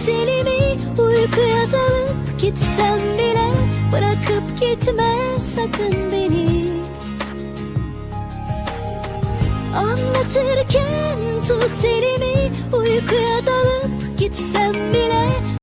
Anlatırken tut elimi Uykuya dalıp gitsem bile Bırakıp gitme sakın beni. Anlatırken tut elimi Uykuya dalıp